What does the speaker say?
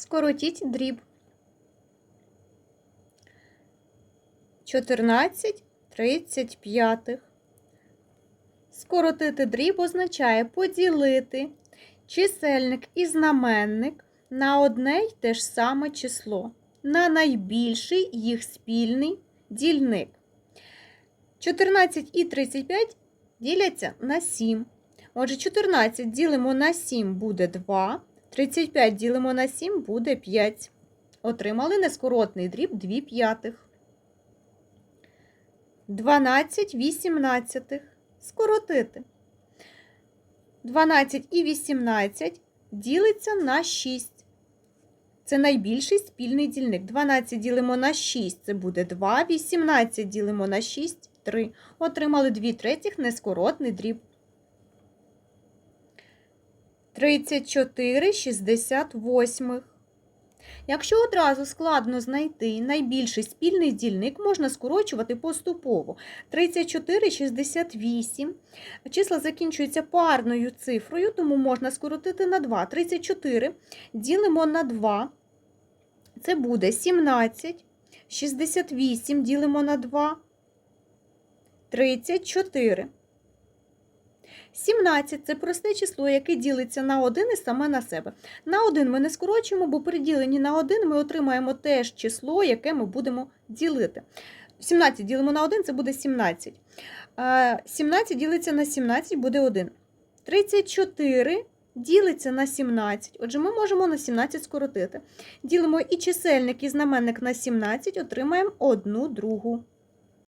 Скоротіть дріб. 14 35. Скоротити дріб означає поділити чисельник і знаменник на одне й те ж саме число, на найбільший їх спільний дільник. 14 і 35 діляться на 7. Отже, 14 ділимо на 7 буде 2, 35 ділимо на 7 буде 5. Отримали нескоротний дріб 2 п'ятих. 12 вісімнадцятих. Скоротити. 12 і 18 ділиться на 6. Це найбільший спільний дільник. 12 ділимо на 6, це буде 2. 18 ділимо на 6, 3. Отримали 2 третіх нескоротний дріб. 34 68. Якщо одразу складно знайти найбільший спільний дільник, можна скорочувати поступово. 34 68. Числа закінчуються парною цифрою, тому можна скоротити на 2. 34 ділимо на 2. Це буде 17. 68 ділимо на 2. 34. 17 це просте число, яке ділиться на 1 і саме на себе. На 1 ми не скорочуємо, бо при діленні на 1 ми отримаємо теж число, яке ми будемо ділити. 17 ділимо на 1, це буде 17. Е, 17 ділиться на 17, буде 1. 34 ділиться на 17. Отже, ми можемо на 17 скоротити. Ділимо і чисельник, і знаменник на 17, отримаємо 1 другу.